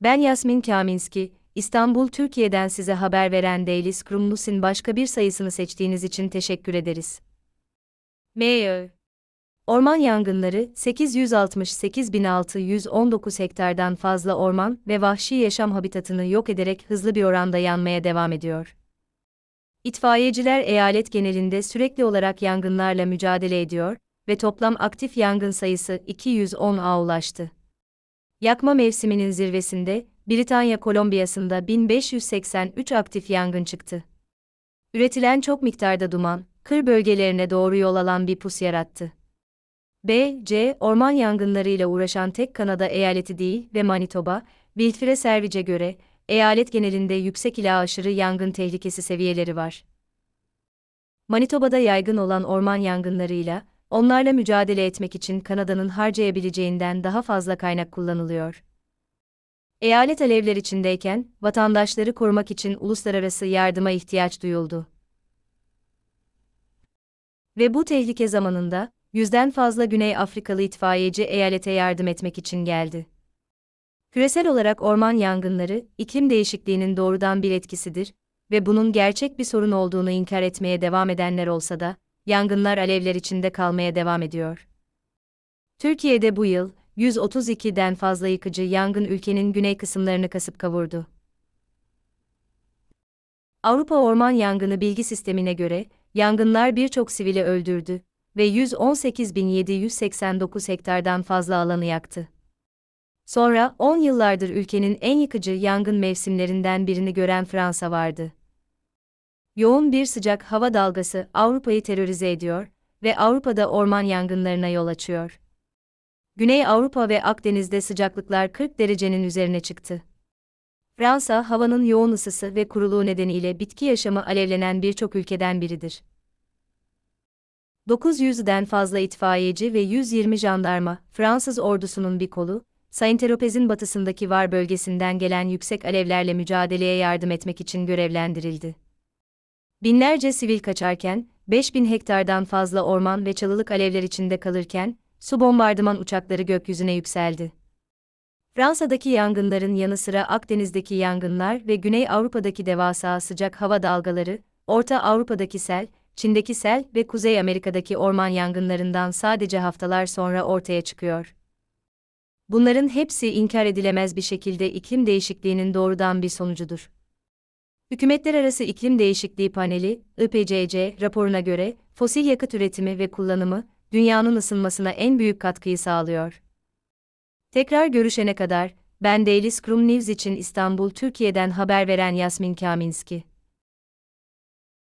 Ben Yasmin Kaminski, İstanbul, Türkiye'den size haber veren Daily Scrum başka bir sayısını seçtiğiniz için teşekkür ederiz. M.Ö. Orman yangınları, 868.619 hektardan fazla orman ve vahşi yaşam habitatını yok ederek hızlı bir oranda yanmaya devam ediyor. İtfaiyeciler eyalet genelinde sürekli olarak yangınlarla mücadele ediyor ve toplam aktif yangın sayısı 210'a ulaştı. Yakma mevsiminin zirvesinde, Britanya Kolombiyası'nda 1583 aktif yangın çıktı. Üretilen çok miktarda duman, kır bölgelerine doğru yol alan bir pus yarattı. B, C, orman yangınlarıyla uğraşan tek Kanada eyaleti değil ve Manitoba, Wilfre Service'e göre, eyalet genelinde yüksek ila aşırı yangın tehlikesi seviyeleri var. Manitoba'da yaygın olan orman yangınlarıyla, onlarla mücadele etmek için Kanada'nın harcayabileceğinden daha fazla kaynak kullanılıyor. Eyalet alevler içindeyken, vatandaşları korumak için uluslararası yardıma ihtiyaç duyuldu. Ve bu tehlike zamanında, yüzden fazla Güney Afrikalı itfaiyeci eyalete yardım etmek için geldi. Küresel olarak orman yangınları, iklim değişikliğinin doğrudan bir etkisidir ve bunun gerçek bir sorun olduğunu inkar etmeye devam edenler olsa da, yangınlar alevler içinde kalmaya devam ediyor. Türkiye'de bu yıl, 132'den fazla yıkıcı yangın ülkenin güney kısımlarını kasıp kavurdu. Avrupa Orman Yangını Bilgi Sistemi'ne göre, yangınlar birçok sivili öldürdü ve 118.789 hektardan fazla alanı yaktı. Sonra 10 yıllardır ülkenin en yıkıcı yangın mevsimlerinden birini gören Fransa vardı. Yoğun bir sıcak hava dalgası Avrupa'yı terörize ediyor ve Avrupa'da orman yangınlarına yol açıyor. Güney Avrupa ve Akdeniz'de sıcaklıklar 40 derecenin üzerine çıktı. Fransa, havanın yoğun ısısı ve kuruluğu nedeniyle bitki yaşamı alevlenen birçok ülkeden biridir. 900'den fazla itfaiyeci ve 120 jandarma, Fransız ordusunun bir kolu, Saint-Tropez'in batısındaki Var bölgesinden gelen yüksek alevlerle mücadeleye yardım etmek için görevlendirildi. Binlerce sivil kaçarken, 5000 hektardan fazla orman ve çalılık alevler içinde kalırken, su bombardıman uçakları gökyüzüne yükseldi. Fransa'daki yangınların yanı sıra Akdeniz'deki yangınlar ve Güney Avrupa'daki devasa sıcak hava dalgaları, Orta Avrupa'daki sel, Çin'deki sel ve Kuzey Amerika'daki orman yangınlarından sadece haftalar sonra ortaya çıkıyor. Bunların hepsi inkar edilemez bir şekilde iklim değişikliğinin doğrudan bir sonucudur. Hükümetler Arası İklim Değişikliği Paneli, IPCC, raporuna göre, fosil yakıt üretimi ve kullanımı, dünyanın ısınmasına en büyük katkıyı sağlıyor. Tekrar görüşene kadar, ben Daily Scrum News için İstanbul, Türkiye'den haber veren Yasmin Kaminski.